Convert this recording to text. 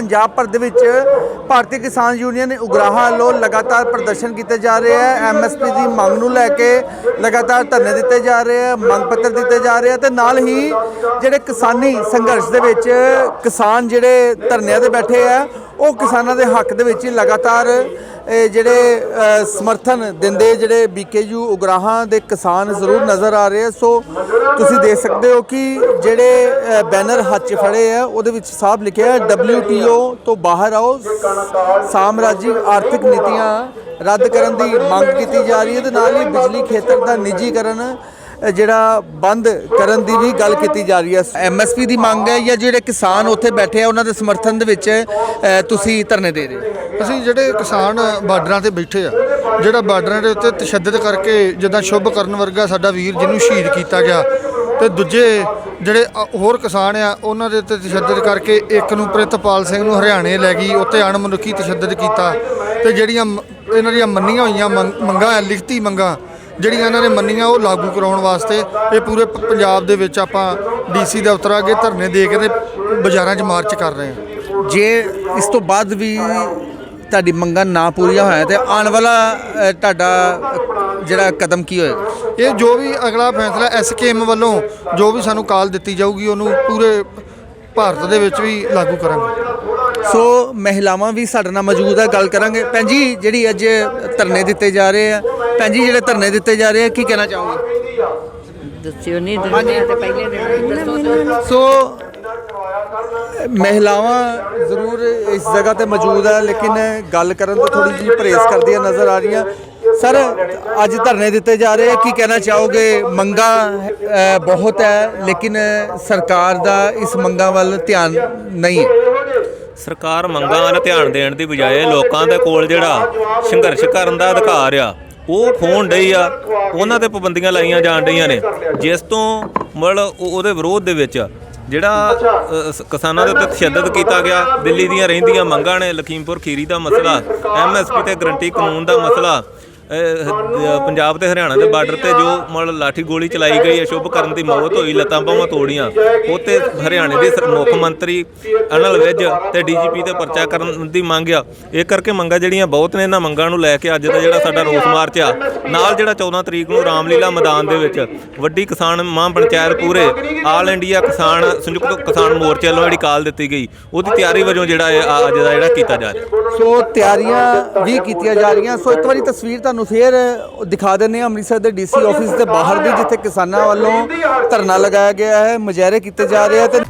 ਪੰਜਾਬ ਭਰ ਦੇ ਵਿੱਚ ਭਾਰਤੀ ਕਿਸਾਨ ਯੂਨੀਅਨ ਉਗਰਾਹਾ ਵੱਲੋਂ ਲਗਾਤਾਰ ਪ੍ਰਦਰਸ਼ਨ ਕੀਤੇ ਜਾ ਰਹੇ ਹੈ। ਐਮਐਸਪੀ ਦੀ ਮੰਗ ਨੂੰ ਲੈ ਕੇ ਲਗਾਤਾਰ ਧਰਨੇ ਦਿੱਤੇ ਜਾ ਰਹੇ ਹੈ, ਮੰਗ ਪੱਤਰ ਦਿੱਤੇ ਜਾ ਰਹੇ ਹੈ ਤੇ ਨਾਲ ਹੀ ਜਿਹੜੇ ਕਿਸਾਨੀ ਸੰਘਰਸ਼ ਦੇ ਵਿੱਚ ਕਿਸਾਨ ਜਿਹੜੇ ਧਰਨਿਆਂ ਤੇ ਬੈਠੇ ਆ ਉਹ ਕਿਸਾਨਾਂ ਦੇ ਹੱਕ ਦੇ ਵਿੱਚ ਲਗਾਤਾਰ ਜਿਹੜੇ ਸਮਰਥਨ ਦਿੰਦੇ ਜਿਹੜੇ ਬੀਕੇਯੂ ਉਗਰਾਹਾਂ ਦੇ ਕਿਸਾਨ ਜ਼ਰੂਰ ਨਜ਼ਰ ਆ ਰਹੇ ਆ। ਸੋ ਤੁਸੀਂ ਦੇਖ ਸਕਦੇ ਹੋ ਕਿ ਜਿਹੜੇ ਬੈਨਰ ਹੱਥ 'ਚ ਫੜੇ ਆ, ਉਹਦੇ ਵਿੱਚ ਸਾਫ਼ ਲਿਖਿਆ ਹੈ WTO ਤੋਂ ਬਾਹਰ ਆਓ, ਸਾਮਰਾਜਿਕ ਆਰਥਿਕ ਨੀਤੀਆਂ ਰੱਦ ਕਰਨ ਦੀ ਮੰਗ ਕੀਤੀ ਜਾ ਰਹੀ ਹੈ। ਤੇ ਨਾਲ ਹੀ ਬਿਜਲੀ ਖੇਤਰ ਦਾ ਨਿੱਜੀਕਰਨ ਜਿਹੜਾ ਬੰਦ ਕਰਨ ਦੀ ਵੀ ਗੱਲ ਕੀਤੀ ਜਾ ਰਹੀ ਹੈ। ਐਮਐਸਪੀ ਦੀ ਮੰਗ ਹੈ ਜਾਂ ਜਿਹੜੇ ਕਿਸਾਨ ਉੱਥੇ ਬੈਠੇ ਆ, ਉਹਨਾਂ ਦੇ ਸਮਰਥਨ ਦੇ ਵਿੱਚ ਤੁਸੀਂ ਧਰਨੇ ਦੇ ਰਹੇ ਹੋ? ਅਸੀਂ ਜਿਹੜੇ ਕਿਸਾਨ ਬਾਰਡਰਾਂ ਤੇ ਬੈਠੇ ਆ, ਜਿਹੜਾ ਬਾਰਡਰਾਂ ਦੇ ਉੱਤੇ ਤਸ਼ੱਦਦ ਕਰਕੇ ਜਿੱਦਾਂ ਸ਼ੁਭ ਕਰਨ ਵਰਗਾ ਸਾਡਾ ਵੀਰ ਜਿਹਨੂੰ ਸ਼ਹੀਦ ਕੀਤਾ ਗਿਆ ਤੇ ਦੂਜੇ ਜਿਹੜੇ ਹੋਰ ਕਿਸਾਨ ਆ, ਉਹਨਾਂ ਦੇ ਉੱਤੇ ਤਸ਼ੱਦਦ ਕਰਕੇ ਇੱਕ ਨੂੰ ਪ੍ਰਿਤਪਾਲ ਸਿੰਘ ਨੂੰ ਹਰਿਆਣੇ ਲੈ ਗਈ, ਉੱਤੇ ਅਣਮਨੁੱਖੀ ਤਸ਼ੱਦਦ ਕੀਤਾ ਤੇ ਜਿਹੜੀਆਂ ਮ- ਇਹਨਾਂ ਦੀਆਂ ਮੰਨੀਆਂ ਹੋਈਆਂ ਮੰਗ- ਮੰਗਾਂ ਹੈ ਲਿਖਤੀ ਮੰਗਾਂ ਜਿਹੜੀਆਂ ਇਹਨਾਂ ਨੇ ਮੰਨੀਆਂ ਉਹ ਲਾਗੂ ਕਰਾਉਣ ਵਾਸਤੇ ਇਹ ਪੂਰੇ ਪੰਜਾਬ ਦੇ ਵਿੱਚ ਆਪਾਂ ਡੀਸੀ ਦਫ਼ਤਰ ਅੱਗੇ ਧਰਨੇ ਦੇ ਕੇ ਤੇ ਬਾਜ਼ਾਰਾਂ 'ਚ ਮਾਰਚ ਕਰ ਰਹੇ ਹਾਂ। ਜੇ ਇਸ ਤੋਂ ਬਾਅਦ ਵੀ ਤੁਹਾਡੀ ਮੰਗਾਂ ਨਾ ਪੂਰੀਆਂ ਹੋਇਆ ਤੇ ਆਉਣ ਵਾਲਾ ਤੁਹਾਡਾ ਜਿਹੜਾ ਕਦਮ ਕੀ ਹੋਏਗਾ? ਇਹ ਜੋ ਵੀ ਅਗਲਾ ਫੈਸਲਾ ਐਸਕੇਐਮ ਵੱਲੋਂ ਜੋ ਵੀ ਸਾਨੂੰ ਕਾਲ ਦਿੱਤੀ ਜਾਊਗੀ ਉਹਨੂੰ ਪੂਰੇ ਭਾਰਤ ਦੇ ਵਿੱਚ ਵੀ ਲਾਗੂ ਕਰਾਂਗੇ। ਸੋ ਮਹਿਲਾਵਾਂ ਵੀ ਸਾਡੇ ਨਾਲ ਮੌਜੂਦ ਹੈ ਗੱਲ ਕਰਾਂਗੇ। ਭੈਣ ਜੀ ਜਿਹੜੀ ਅੱਜ ਧਰਨੇ ਦਿੱਤੇ ਜਾ ਰਹੇ ਆ ਭੈਣ ਜੀ ਜਿਹੜੇ ਧਰਨੇ ਦਿੱਤੇ ਜਾ ਰਹੇ ਆ ਕੀ ਕਹਿਣਾ ਚਾਹੋਗੇ? ਦੱਸਿਓ ਨਹੀਂ ਦਿੰਦੇ ਤੇ ਪਹਿਲੇ ਦਿਨ ਦੱਸੋ ਤਾਂ। ਸੋ ਮਹਿਲਾਵਾਂ ਜ਼ਰੂਰ ਇਸ ਜਗ੍ਹਾ ਤੇ ਮੌਜੂਦ ਹੈ ਲੇਕਿਨ ਗੱਲ ਕਰਨ ਤੋਂ ਥੋੜੀ ਜਿਹੀ ਪਰਹੇਜ਼ ਕਰਦੀਆਂ ਨਜ਼ਰ ਆ ਰਹੀਆਂ। ਸਰ ਅੱਜ ਧਰਨੇ ਦਿੱਤੇ ਜਾ ਰਹੇ ਆ ਕੀ ਕਹਿਣਾ ਚਾਹੋਗੇ? ਮੰਗਾਂ ਬਹੁਤ ਹੈ ਲੇਕਿਨ ਸਰਕਾਰ ਦਾ ਇਸ ਮੰਗਾਂ ਵੱਲ ਧਿਆਨ ਨਹੀਂ ਹੈ। ਸਰਕਾਰ ਮੰਗਾਂ ਵੱਲ ਧਿਆਨ ਦੇਣ ਦੀ ਬਜਾਏ ਲੋਕਾਂ ਦੇ ਕੋਲ ਜਿਹੜਾ ਸੰਘਰਸ਼ ਕਰਨ ਦਾ ਅਧਿਕਾਰ ਆ ਉਹ ਖੋਣ ਡਈ ਆ, ਉਹਨਾਂ ਤੇ ਪਾਬੰਦੀਆਂ ਲਾਈਆਂ ਜਾਣ ਡਈਆਂ ਨੇ। ਜਿਸ ਤੋਂ ਮਤਲਬ ਉਹਦੇ ਵਿਰੋਧ ਦੇ ਵਿੱਚ ਜਿਹੜਾ ਕਿਸਾਨਾਂ ਦੇ ਉੱਤੇ ਤਸ਼ੱਦਦ ਕੀਤਾ ਗਿਆ, ਦਿੱਲੀ ਦੀਆਂ ਰਹਿੰਦੀਆਂ ਮੰਗਾਂ ਨੇ, ਲਖੀਮਪੁਰ ਖੀਰੀ ਦਾ ਮਸਲਾ ਐਮਐਸਪੀ ਤੇ ਗਰੰਟੀ ਕਾਨੂੰਨ ਦਾ ਮਸਲਾ ਪੰਜਾਬ ਤੇ ਹਰਿਆਣਾ ਦੇ ਬਾਰਡਰ ਤੇ ਜੋ ਮਤਲਬ ਲਾਠੀ ਗੋਲੀ ਚਲਾਈ ਗਈ ਹੈ, ਸ਼ੁਭ ਕਰਨ ਦੀ ਮੌਤ ਹੋਈ, ਲੱਤਾਂ ਬਾਹਾਂ ਤੋੜੀਆਂ। ਉਹ ਤੇ ਹਰਿਆਣੇ ਦੇ ਮੁੱਖ ਮੰਤਰੀ ਅਨਲ ਵਿਜ ਤੇ ਡੀਜੀਪੀ ਤੇ ਪਰਚਾ ਕਰਨ ਦੀ ਮੰਗ ਆ। ਇਹ ਕਰਕੇ ਮੰਗਾਂ ਜਿਹੜੀਆਂ ਬਹੁਤ ਨੇ, ਇਹਨਾਂ ਮੰਗਾਂ ਨੂੰ ਲੈ ਕੇ ਅੱਜ ਦਾ ਜਿਹੜਾ ਸਾਡਾ ਰੋਸ ਮਾਰਚ ਆ। ਨਾਲ ਜਿਹੜਾ 14 ਤਰੀਕ ਨੂੰ ਰਾਮਲੀਲਾ ਮੈਦਾਨ ਦੇ ਵਿੱਚ ਵੱਡੀ ਕਿਸਾਨ ਮਹਾਂ ਪੰਚਾਇਤ ਪੂਰੇ ਆਲ ਇੰਡੀਆ ਕਿਸਾਨ, ਸੰਯੁਕਤ ਕਿਸਾਨ ਮੋਰਚੇ ਵੱਲੋਂ ਜਿਹੜੀ ਕਾਲ ਦਿੱਤੀ ਗਈ, ਉਹਦੀ ਤਿਆਰੀ ਵਜੋਂ ਜਿਹੜਾ ਇਹ ਅੱਜ ਦਾ ਜਿਹੜਾ ਕੀਤਾ ਜਾ ਰਿਹਾ। ਸੋ ਤਿਆਰੀਆਂ ਵੀ ਕੀਤੀਆਂ ਜਾ ਰਹੀਆਂ। ਸੋ ਇੱਕ ਵਾਰੀ ਤਸਵੀਰ ਤੁਹਾਨੂੰ ਫੇਰ ਦਿਖਾ ਦਿੰਦੇ ਹਾਂ ਅੰਮ੍ਰਿਤਸਰ ਦੇ ਡੀਸੀ ਆਫਿਸ ਦੇ ਬਾਹਰ ਦੀ ਜਿੱਥੇ ਕਿਸਾਨਾਂ ਵੱਲੋਂ ਧਰਨਾ ਲਗਾਇਆ ਗਿਆ ਹੈ ਮੁਜ਼ਾਹਰੇ ਕੀਤੇ ਜਾ ਰਹੇ ਆ ਤੇ